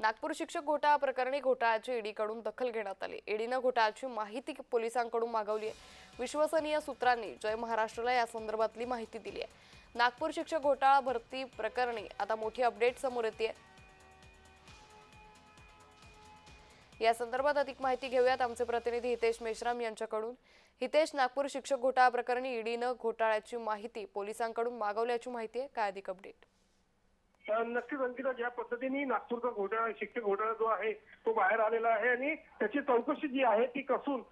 नागपूर शिक्षक घोटाळा प्रकरणी घोटाळ्याची ईडीकडून दखल घेण्यात आली. ईडीनं घोटाळ्याची माहिती पोलिसांकडून मागवली आहे. विश्वसनीय सूत्रांनी जय महाराष्ट्राला या संदर्भातली माहिती दिली आहे. नागपूर शिक्षक घोटाळा भरती प्रकरणी आता मोठी अपडेट समोर येते. या संदर्भात अधिक माहिती घेऊयात आमचे प्रतिनिधी हितेश मेश्राम यांच्याकडून. हितेश नागपूर शिक्षक घोटाळा प्रकरणी ईडीनं घोटाळ्याची माहिती पोलिसांकडून मागवल्याची माहिती आहे. काय अधिक अपडेट? नक्कीच अंकिता ज्या पद्धतीने नागपूरचा घोटाळा शिक्षक घोटाळा जो आहे तो बाहेर आलेला आहे आणि त्याची चौकशी जी आहे ती कसून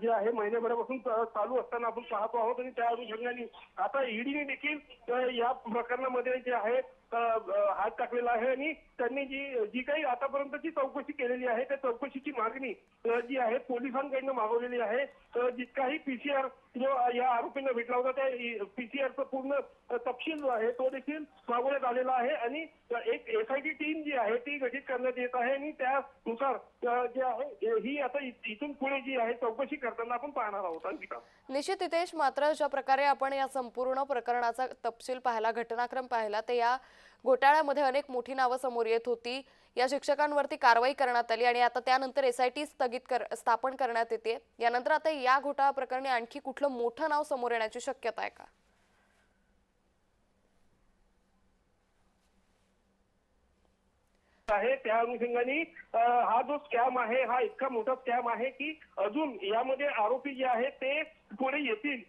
जे आहे महिन्याभरापासून चालू असताना आपण पाहतो आहोत आणि त्या अनुषंगाने आता ईडीने देखील या प्रकरणामध्ये जे आहे हात टाकलेला आहे आणि त्यांनी जी जी काही आतापर्यंतची चौकशी केलेली आहे त्या चौकशीची मागणी जी आहे पोलिसांकडनं मागवलेली आहे. जितकाही पीसीआर जो या आरोपींना भेटला होता त्या e, पीसीआरचा पूर्ण तपशील जो आहे तो देखील मागवण्यात आलेला आहे आणि एक एसआयटी टीम जी आहे ती गठीत करण्यात येत आहे आणि त्यानुसार जे आहे ही आता इथून पुढे जी आहे चौकशी करताना आपण पाहणार आहोत निश्चित हितेश मात्र ज्या प्रकारे आपण या संपूर्ण प्रकरणाचा तपशील पाहिला घटनाक्रम पाहिला तर या घोटाळ्यामध्ये अनेक मोठी नावं समोर येत होती. या शिक्षकांवरती कारवाई करण्यात आली आणि आता त्यानंतर एस आय टी स्थगित कर स्थापन करण्यात येते. यानंतर आता या घोटाळा प्रकरणी आणखी कुठलं मोठं नाव समोर येण्याची शक्यता आहे का? आहे. त्या अनुषंगाने हा जो स्कॅम आहे हा इतका मोठा स्कॅम आहे की अजून यामध्ये आरोपी जे आहेत ते पुढे येतील.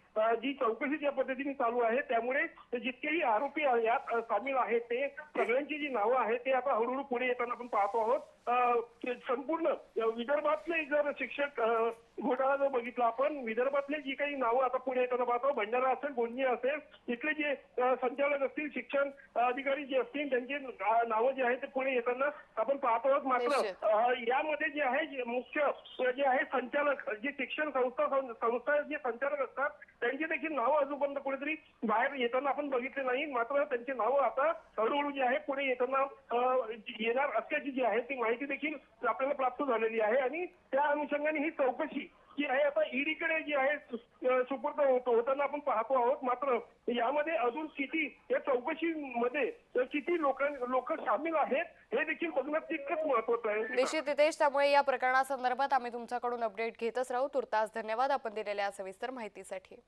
जी चौकशी ज्या पद्धतीने चालू आहे त्यामुळे जितकेही आरोपी यात सामील आहेत ते सगळ्यांची जी नावं आहेत ते आता हळूहळू पुढे येताना आपण पाहतो आहोत. संपूर्ण विदर्भातले जर शिक्षक घोटाळा जर बघितला आपण विदर्भातले जी काही नावं आता पुढे येताना पाहतो भंडारा असेल गोंदिया असेल तिथले जे संचालक असतील शिक्षण अधिकारी जे असतील त्यांचे नावं जे आहेत ते पुढे येताना आपण पाहतो आहोत. मात्र यामध्ये जे आहे मुख्य जे आहे संचालक जे शिक्षण संस्था संस्था जे संचालक असतात. त्यांची देखील नावं अजूनपर्यंत कुठेतरी बाहेर येताना आपण बघितले नाही. मात्र त्यांची नावं आता हळूहळू जी आहे पुढे येताना येणार असल्याची जी आहे ती माहिती देखील आपल्याला प्राप्त झालेली आहे. आणि त्या अनुषंगाने ही चौकशी जी आहे आता ईडीकडे जी आहे सुपूर्द होताना आपण पाहतो आहोत मात्र यामध्ये अजून किती या चौकशीमध्ये किती लोक लोक सामील आहेत हे देखील बघणं तितकंच महत्वाचं आहे. निश्चित हितेश त्यामुळे या प्रकरणासंदर्भात आम्ही तुमच्याकडून अपडेट घेतच राहू. तुर्तास धन्यवाद आपण दिलेल्या सविस्तर माहितीसाठी.